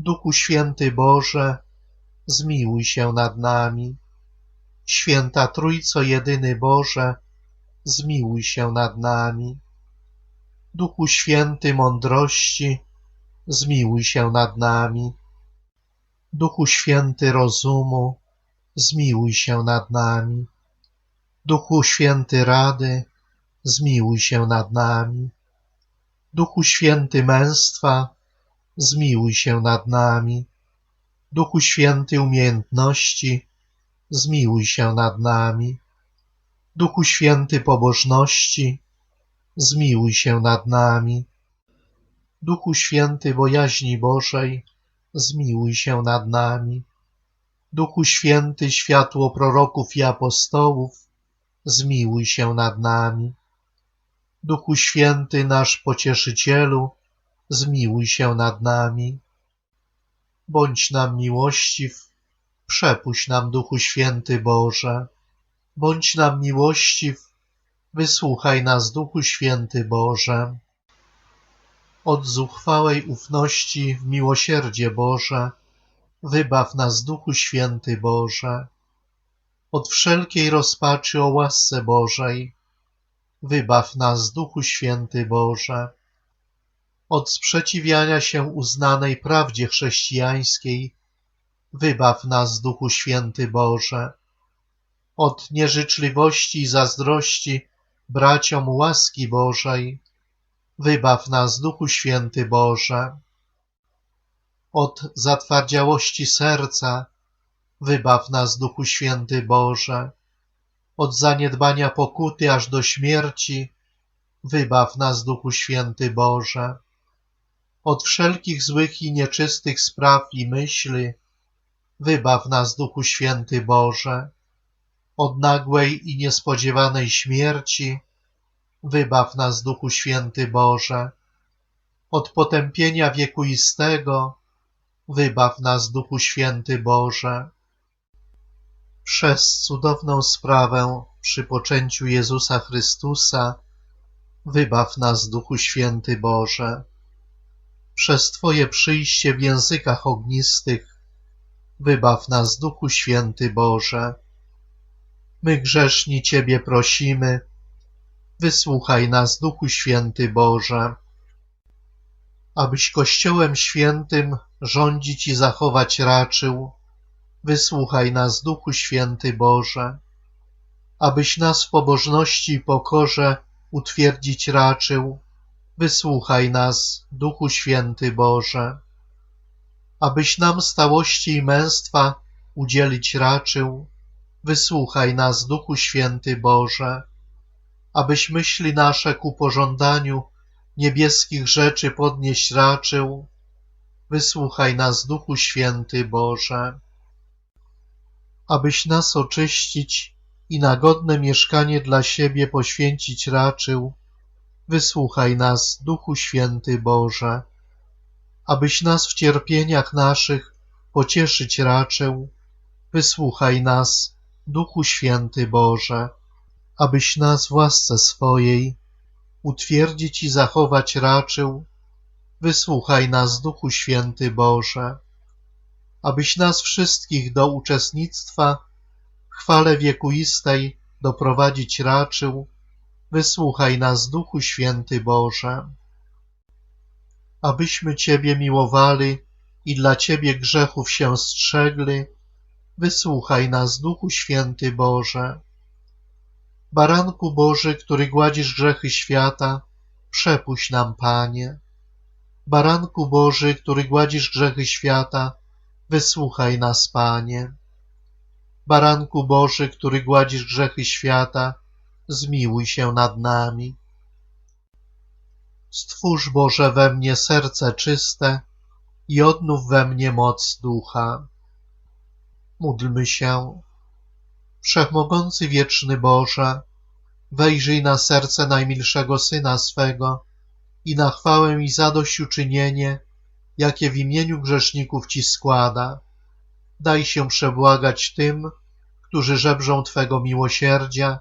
Duchu Święty Boże, zmiłuj się nad nami. Święta Trójco Jedyny Boże, zmiłuj się nad nami. Duchu Święty Mądrości, zmiłuj się nad nami. Duchu Święty Rozumu, zmiłuj się nad nami. Duchu Święty Rady, zmiłuj się nad nami. Duchu Święty Męstwa, zmiłuj się nad nami. Duchu Święty Umiejętności, zmiłuj się nad nami. Duchu Święty Pobożności, zmiłuj się nad nami. Duchu Święty Bojaźni Bożej, zmiłuj się nad nami. Duchu Święty Światło Proroków i Apostołów, zmiłuj się nad nami. Duchu Święty nasz Pocieszycielu, zmiłuj się nad nami. Bądź nam miłościw, przepuść nam Duchu Święty Boże. Bądź nam miłościw, wysłuchaj nas Duchu Święty Boże. Od zuchwałej ufności w miłosierdzie Boże, wybaw nas Duchu Święty Boże. Od wszelkiej rozpaczy o łasce Bożej, wybaw nas Duchu Święty Boże. Od sprzeciwiania się uznanej prawdzie chrześcijańskiej, wybaw nas Duchu Święty Boże. Od nieżyczliwości i zazdrości braciom łaski Bożej, wybaw nas Duchu Święty Boże. Od zatwardziałości serca, wybaw nas Duchu Święty Boże. Od zaniedbania pokuty aż do śmierci, wybaw nas Duchu Święty Boże. Od wszelkich złych i nieczystych spraw i myśli, wybaw nas Duchu Święty Boże. Od nagłej i niespodziewanej śmierci, wybaw nas Duchu Święty Boże. Od potępienia wiekuistego, wybaw nas Duchu Święty Boże. Przez cudowną sprawę przy poczęciu Jezusa Chrystusa, wybaw nas Duchu Święty Boże. Przez Twoje przyjście w językach ognistych, wybaw nas Duchu Święty Boże. My grzeszni Ciebie prosimy, wysłuchaj nas Duchu Święty Boże. Abyś Kościołem Świętym rządzić i zachować raczył, wysłuchaj nas Duchu Święty Boże. Abyś nas w pobożności i pokorze utwierdzić raczył, wysłuchaj nas Duchu Święty Boże. Abyś nam stałości i męstwa udzielić raczył, wysłuchaj nas Duchu Święty Boże. Abyś myśli nasze ku pożądaniu niebieskich rzeczy podnieść raczył, wysłuchaj nas Duchu Święty Boże. Abyś nas oczyścić i na godne mieszkanie dla siebie poświęcić raczył, wysłuchaj nas, Duchu Święty Boże. Abyś nas w cierpieniach naszych pocieszyć raczył, wysłuchaj nas, Duchu Święty Boże. Abyś nas w łasce swojej utwierdzić i zachować raczył, wysłuchaj nas, Duchu Święty Boże. Abyś nas wszystkich do uczestnictwa w chwale wiekuistej doprowadzić raczył, wysłuchaj nas, Duchu Święty Boże. Abyśmy Ciebie miłowali i dla Ciebie grzechów się strzegli, wysłuchaj nas, Duchu Święty Boże. Baranku Boży, który gładzisz grzechy świata, przepuść nam, Panie. Baranku Boży, który gładzisz grzechy świata, wysłuchaj nas, Panie. Baranku Boży, który gładzisz grzechy świata, zmiłuj się nad nami. Stwórz Boże we mnie serce czyste i odnów we mnie moc ducha. Módlmy się. Wszechmogący wieczny Boże, wejrzyj na serce najmilszego Syna swego i na chwałę i zadośćuczynienie, jakie w imieniu grzeszników Ci składa. Daj się przebłagać tym, którzy żebrzą Twego miłosierdzia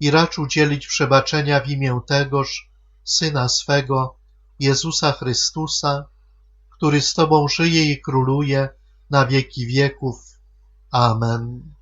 i racz udzielić przebaczenia w imię tegoż Syna swego, Jezusa Chrystusa, który z Tobą żyje i króluje na wieki wieków. Amen.